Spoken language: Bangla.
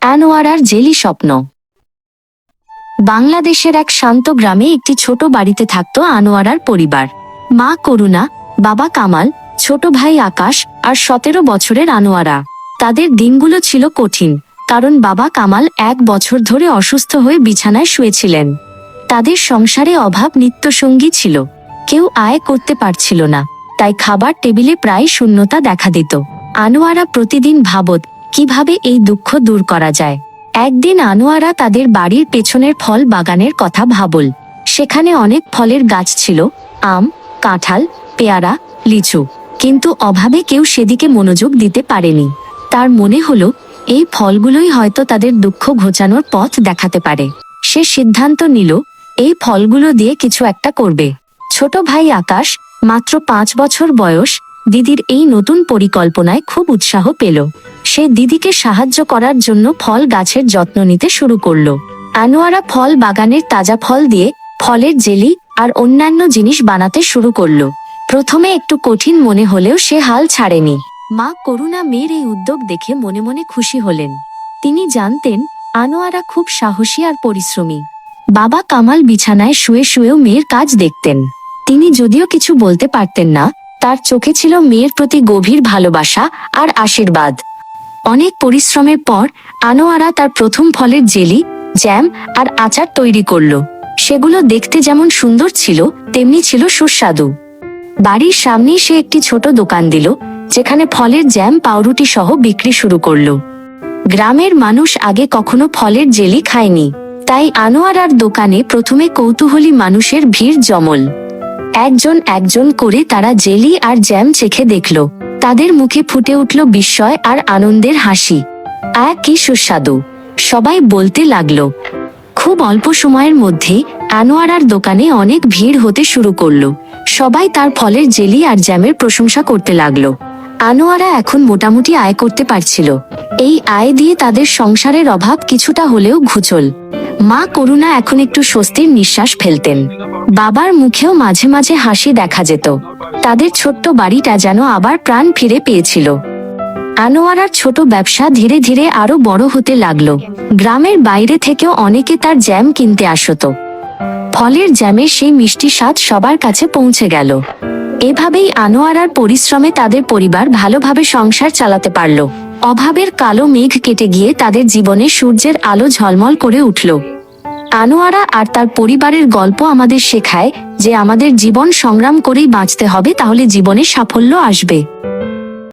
অ্যানোয়ারার জেলি স্বপ্ন। বাংলাদেশের এক শান্ত গ্রামে একটি ছোট বাড়িতে থাকত আনোয়ারার পরিবার। মা করুণা, বাবা কামাল, ছোট ভাই আকাশ আর সতেরো বছরের আনোয়ারা। তাদের দিনগুলো ছিল কঠিন, কারণ বাবা কামাল এক বছর ধরে অসুস্থ হয়ে বিছানায় শুয়েছিলেন। তাদের সংসারে অভাব নিত্যসঙ্গী ছিল, কেউ আয় করতে পারছিল না, তাই খাবার টেবিলে প্রায় শূন্যতা দেখা দিত। আনোয়ারা প্রতিদিন ভাবত কীভাবে এই দুঃখ দূর করা যায়? একদিন আনোয়ারা তাদের বাড়ির পেছনের ফল বাগানের কথা ভাবল। সেখানে অনেক ফলের গাছ ছিল, আম, কাঁঠাল, পেয়ারা, লিচু। কিন্তু অভাবে কেউ সেদিকে মনোযোগ দিতে পারেনি। তার মনে হলো, এই ফলগুলোই হয়তো তাদের দুঃখ ঘোচানোর পথ দেখাতে পারে। সে সিদ্ধান্ত নিল, এই ফলগুলো দিয়ে কিছু একটা করবে। ছোট ভাই আকাশ, মাত্র পাঁচ বছর বয়স, দিদির এই নতুন পরিকল্পনায় খুব উৎসাহ পেল। সে দিদিকে সাহায্য করার জন্য ফল গাছের যত্ন নিতে শুরু করল। আনোয়ারা ফল বাগানের তাজা ফল দিয়ে ফলের জেলি আর অন্যান্য জিনিস বানাতে শুরু করল। প্রথমে একটু কঠিন মনে হলেও সে হাল ছাড়েনি। মা করুণা মেয়ের এই উদ্যোগ দেখে মনে মনে খুশি হলেন। তিনি জানতেন, আনোয়ারা খুব সাহসী আর পরিশ্রমী। বাবা কামাল বিছানায় শুয়ে শুয়েও মেয়ের কাজ দেখতেন। তিনি যদিও কিছু বলতে পারতেন না, তার চোখে ছিল মেয়ের প্রতি গভীর ভালোবাসা আর আশীর্বাদ। অনেক পরিশ্রমের পর আনোয়ারা তার প্রথম ফলের জেলি, জ্যাম আর আচার তৈরি করল। সেগুলো দেখতে যেমন সুন্দর ছিল, তেমনি ছিল সুস্বাদু। বাড়ির সামনেই সে একটি ছোট দোকান দিল, যেখানে ফলের জ্যাম, পাউরুটি সহ বিক্রি শুরু করল। গ্রামের মানুষ আগে কখনো ফলের জেলি খায়নি। তাই আনোয়ারার দোকানে প্রথমে কৌতূহলী মানুষের ভিড় জমল। একজন একজন করে তারা জেলি আর জ্যাম চেখে দেখল। তাদের মুখে ফুটে উঠল বিস্ময় আর আনন্দের হাসি। এক কি সুস্বাদু। সবাই বলতে লাগল, খুব অল্প সময়ের মধ্যে আনোয়ারার দোকানে অনেক ভিড় হতে শুরু করল। সবাই তার ফলের জেলি আর জ্যামের প্রশংসা করতে লাগল। আনোয়ারা এখন মোটামুটি আয় করতে পারছিল। এই আয় দিয়ে তাদের সংসারের অভাব কিছুটা হলেও ঘুচল। মা করুণা এখন একটু স্বস্তির নিঃশ্বাস ফেলতেন। বাবার মুখেও মাঝে মাঝে হাসি দেখা যেত। তাদের ছোট্ট বাড়িটা যেন আবার প্রাণ ফিরে পেয়েছিল। আনোয়ারার ছোট ব্যবসা ধীরে ধীরে আরও বড় হতে লাগল। গ্রামের বাইরে থেকেও অনেকে তার জ্যাম কিনতে আসতো। ফলের জ্যামের সেই মিষ্টি স্বাদ সবার কাছে পৌঁছে গেল। এভাবেই আনোয়ারার পরিশ্রমে তাদের পরিবার ভালোভাবে সংসার চালাতে পারল। অভাবের কালো মেঘ কেটে গিয়ে তাদের জীবনে সূর্যের আলো ঝলমল করে উঠল। আনোয়ারা আর তার পরিবারের গল্প আমাদের শেখায় যে আমাদের জীবন সংগ্রাম করেই বাঁচতে হবে তাহলে জীবনে সাফল্য আসবে।